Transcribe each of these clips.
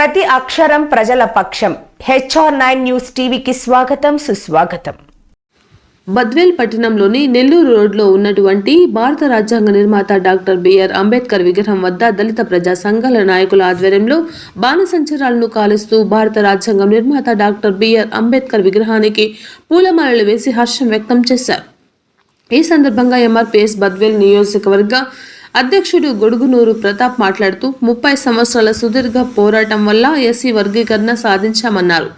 ప్రతి అక్షరం ప్రజల పక్షం. హెచ్ఆర్ నైన్ న్యూస్ టీవీకి స్వాగతం సుస్వాగతం. బద్వేల్ పట్టణంలోని నెల్లూరు రోడ్లో ఉన్నటువంటి భారత రాజ్యాంగ నిర్మాత డాక్టర్ బిఆర్ అంబేద్కర్ విగ్రహం వద్ద దళిత ప్రజా సంఘాల నాయకుల ఆధ్వర్యంలో బాణసంచరాలను కాలుస్తూ భారత రాజ్యాంగం నిర్మాత డాక్టర్ బిఆర్ అంబేద్కర్ విగ్రహానికి పూలమాలలు వేసి హర్షం వ్యక్తం చేశారు. ఈ సందర్భంగా ఎంఆర్పిఎస్ బద్వేల్ నియోజకవర్గ అధ్యక్షుడు గొడుగునూరు ప్రతాప్ మాట్లాడుతూ ముప్పై సంవత్సరాల సుదీర్ఘ పోరాటం వల్ల ఎస్సీ వర్గీకరణ సాధించామన్నారు.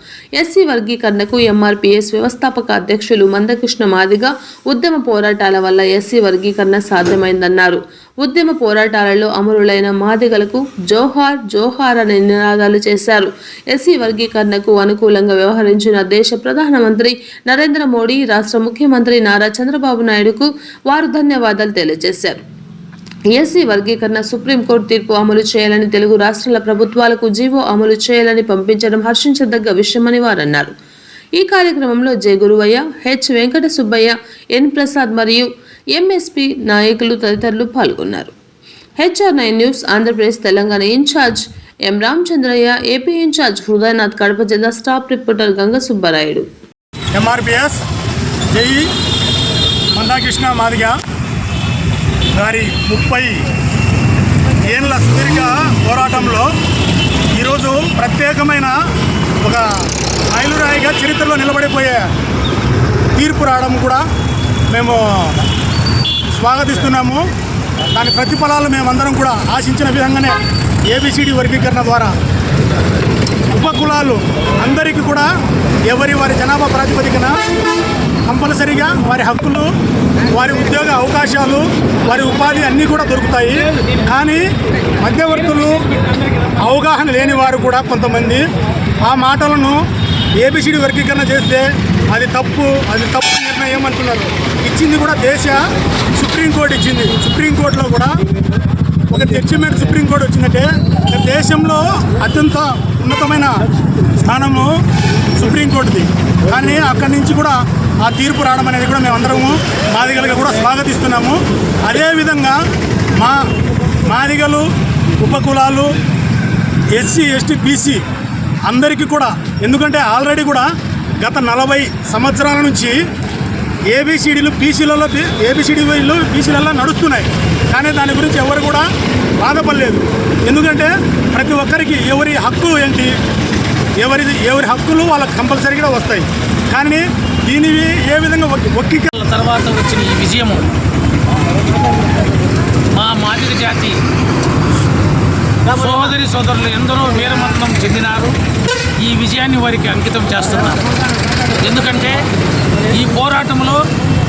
ఎస్సీ వర్గీకరణకు ఎంఆర్పిఎస్ వ్యవస్థాపక అధ్యక్షులు మందకృష్ణ మాదిగ ఉద్యమ పోరాటాల వల్ల ఎస్సీ వర్గీకరణ సాధ్యమైందన్నారు. ఉద్యమ పోరాటాలలో అమరులైన మాదిగలకు జోహార్ జోహార్ అనే నినాదాలు చేశారు. ఎస్సీ వర్గీకరణకు అనుకూలంగా వ్యవహరించిన దేశ ప్రధానమంత్రి నరేంద్ర మోడీ రాష్ట్ర ముఖ్యమంత్రి నారా చంద్రబాబు నాయుడుకు వారు ధన్యవాదాలు తెలియజేశారు. ఎస్సీ వర్గీకరణ సుప్రీంకోర్టు తీర్పు అమలు చేయాలని తెలుగు రాష్ట్రాల ప్రభుత్వాలకు జీవో అమలు చేయాలని పంపించడం హర్షించదగ్గ విషయమని వారన్నారు. ఈ కార్యక్రమంలో J Guruvayya H Venkata Subbayya N Prasad మరియు ఎంఎస్పి నాయకులు తదితరులు పాల్గొన్నారు. HR nine news Andhra Pradesh Telangana incharge M Ramachandrayya AP incharge Hridayanath Kadapa జిల్లా staff reporter Ganga Subbarayudu. MRPS JEE Manda Krishna Madiga గారి ముప్పై ఏళ్ళ సుదీర్ఘ పోరాటంలో ఈరోజు ప్రత్యేకమైన ఒక మైలురాయిగా చరిత్రలో నిలబడిపోయే తీర్పు రావడం కూడా మేము స్వాగతిస్తున్నాము. దాని ప్రతిఫలాలు మేమందరం కూడా ఆశించిన విధంగానే ఏబిసిడి వర్గీకరణ ద్వారా ఉపకులాలు అందరికీ కూడా ఎవరి వారి జనాభా ప్రాతిపదికన కంపల్సరీగా వారి హక్కులు వారి ఉద్యోగ అవకాశాలు వారి ఉపాధి అన్నీ కూడా దొరుకుతాయి. కానీ మధ్యవర్తులు అవగాహన లేని వారు కూడా కొంతమంది. ఆ మాటలను ఏబిసిడి వర్గీకరణ చేస్తే అది తప్పు అది తప్పు నిర్ణయం అంటున్నారు. ఇచ్చింది కూడా దేశ సుప్రీంకోర్టు ఇచ్చింది. సుప్రీంకోర్టులో కూడా ఒక జడ్జిమెంట్ సుప్రీంకోర్టు వచ్చిందంటే దేశంలో అత్యంత ఉన్నతమైన స్థానము సుప్రీంకోర్టుది. కానీ అక్కడి నుంచి కూడా ఆ తీర్పు రావడం అనేది కూడా మేమందరము మాదిగలుగా కూడా స్వాగతిస్తున్నాము. అదేవిధంగా మా మాదిగలు ఉపకులాలు ఎస్సీ ఎస్టీ బీసీ అందరికీ కూడా ఎందుకంటే ఆల్రెడీ కూడా గత నలభై సంవత్సరాల నుంచి ఏబిసిడీలు పీసీలలో ఏబిసిడీలు బీసీలలో నడుస్తున్నాయి. కానీ దాని గురించి ఎవరు కూడా బాధపడలేదు. ఎందుకంటే ప్రతి ఒక్కరికి ఎవరి హక్కు ఏంటి? ఎవరి ఎవరి హక్కులు వాళ్ళకి కంపల్సరీగా వస్తాయి. కానీ దీనివి ఏ విధంగా ఒక్కి తర్వాత వచ్చిన ఈ విజయము మా మాదిరి జాతి సోదరి సోదరులు ఎందరో వీరమరణం చెందినారు. ఈ విజయాన్ని వారికి అంకితం చేస్తున్నారు. ఎందుకంటే ఈ పోరాటంలో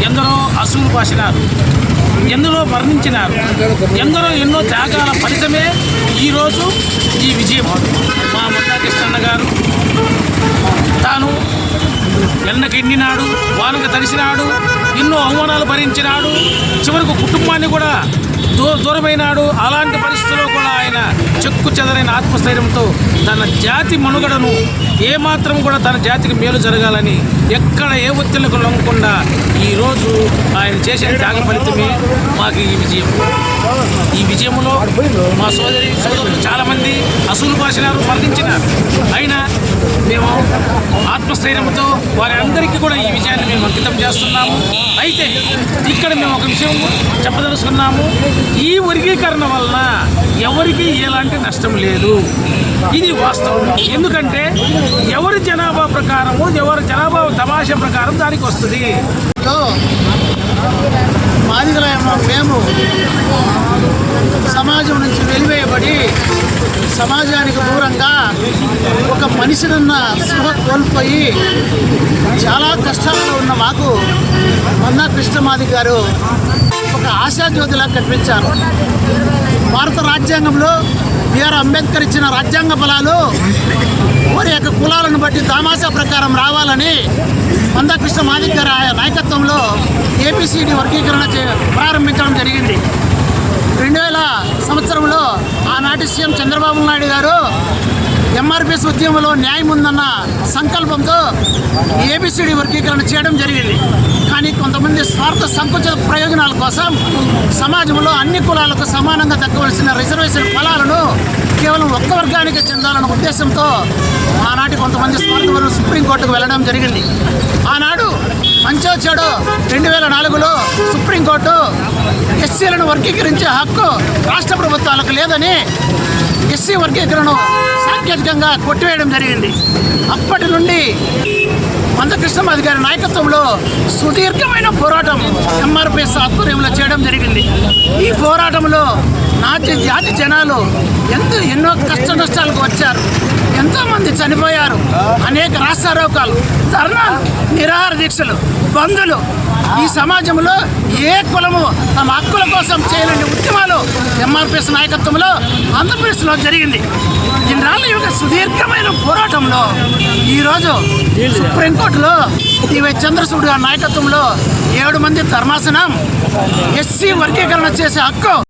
ఎందరో అసూలు పాసినారు. ఎందరో మరణించినారు. ఎందరో ఎన్నో త్యాగాల ఫలితమే ఈరోజు ఈ విజయం. మా ముద్దాకృష్ణన్న గారు తాను ఎండకి ఎండినాడు వానకు తడిసినాడు ఎన్నో అవమానాలు భరించినాడు. చివరకు కుటుంబాన్ని కూడా దూర దూరమైనాడు. అలాంటి పరిస్థితుల్లో కూడా ఆయన చెక్కు చెదరైన ఆత్మస్థైర్యంతో తన జాతి మనుగడను ఏమాత్రం కూడా తన జాతికి మేలు జరగాలని ఎక్కడ ఏ ఒత్తిళ్ళకు లొంగకుండా ఈరోజు ఆయన చేసిన త్యాగ ఫలితమే మాకు ఈ విజయం. ఈ విజయంలో మా సోదరి సోదరులు చాలామంది అసలు భాషనారు మరణించినారు అయినా మేము ఆత్మస్థైర్యంతో వారి అందరికీ కూడా ఈ విజయాన్ని మేము అంకితం చేస్తున్నాము. అయితే ఇక్కడ మేము ఒక విషయం చెప్పదలుచుకున్నాము. ఈ వర్గీకరణ వలన ఎవరికి ఎలాంటి నష్టం లేదు. ఇది వాస్తవం. ఎందుకంటే ఎవరి జనాభా ప్రకారము ఎవరి జనాభా తమాష ప్రకారం దానికి వస్తుంది. లో మేము సమాజం నుంచి వెలివేయబడి సమాజానికి దూరంగా ఒక మనిషినున్న స్పృహ కోల్పోయి చాలా కష్టాలలో ఉన్న మాకు మందా కృష్ణమాది గారు ఒక ఆశాజ్యోతిలా కనిపించారు. భారత రాజ్యాంగంలో బిఆర్ అంబేద్కర్ ఇచ్చిన రాజ్యాంగ బలాలు వారి యొక్క కులాలను బట్టి దామాసా ప్రకారం రావాలని మందకృష్ణ మాదిక్ గారి నాయకత్వంలో ఏపీసీడీ వర్గీకరణ చే- ప్రారంభించడం జరిగింది. రెండు వేల సంవత్సరంలో ఆనాటి సీఎం చంద్రబాబు నాయుడు గారు ఎంఆర్పిఎస్ ఉద్యమంలో న్యాయం ఉందన్న సంకల్పంతో ఏబిసిడి వర్గీకరణ చేయడం జరిగింది. కానీ కొంతమంది స్వార్థ సంకుచిత ప్రయోజనాల కోసం సమాజంలో అన్ని కులాలకు సమానంగా దక్కవలసిన రిజర్వేషన్ ఫలాలను కేవలం ఒక్క వర్గానికి చెందాలన్న ఉద్దేశంతో ఆనాటి కొంతమంది స్వార్థపరులు సుప్రీంకోర్టుకు వెళ్ళడం జరిగింది. ఆనాడు మంచో చెడో రెండు వేల నాలుగులో సుప్రీంకోర్టు ఎస్సీలను వర్గీకరించే హక్కు రాష్ట్ర ప్రభుత్వాలకు లేదని ఎస్సీ వర్గీకరణను సాంకేతికంగా కొట్టివేయడం జరిగింది. అప్పటి నుండి మందకృష్ణమాది గారి నాయకత్వంలో సుదీర్ఘమైన పోరాటం ఎంఆర్పిఎస్ ఆధ్వర్యంలో చేయడం జరిగింది. ఈ పోరాటంలో నాటి జాతి జనాలు ఎంతో ఎన్నో కష్ట నష్టాలకు వచ్చారు. ఎంతోమంది చనిపోయారు. అనేక రాష్ట్రారోకాలు ధర్నాలు నిరాహార దీక్షలు బంధులు ఈ సమాజంలో ఏ కులము తమ హక్కుల కోసం చేయలేని ఉద్యమాలు ఎంఆర్పిఎస్ నాయకత్వంలో ఆంధ్రప్రదేశ్లో జరిగింది. ఇన్నాళ్ళ యొక్క సుదీర్ఘమైన పోరాటంలో ఈరోజు సుప్రీంకోర్టులో ఈవై చంద్రచూడ్ గారి నాయకత్వంలో ఏడు మంది ధర్మాసనం ఎస్సీ వర్గీకరణ చేసే హక్కు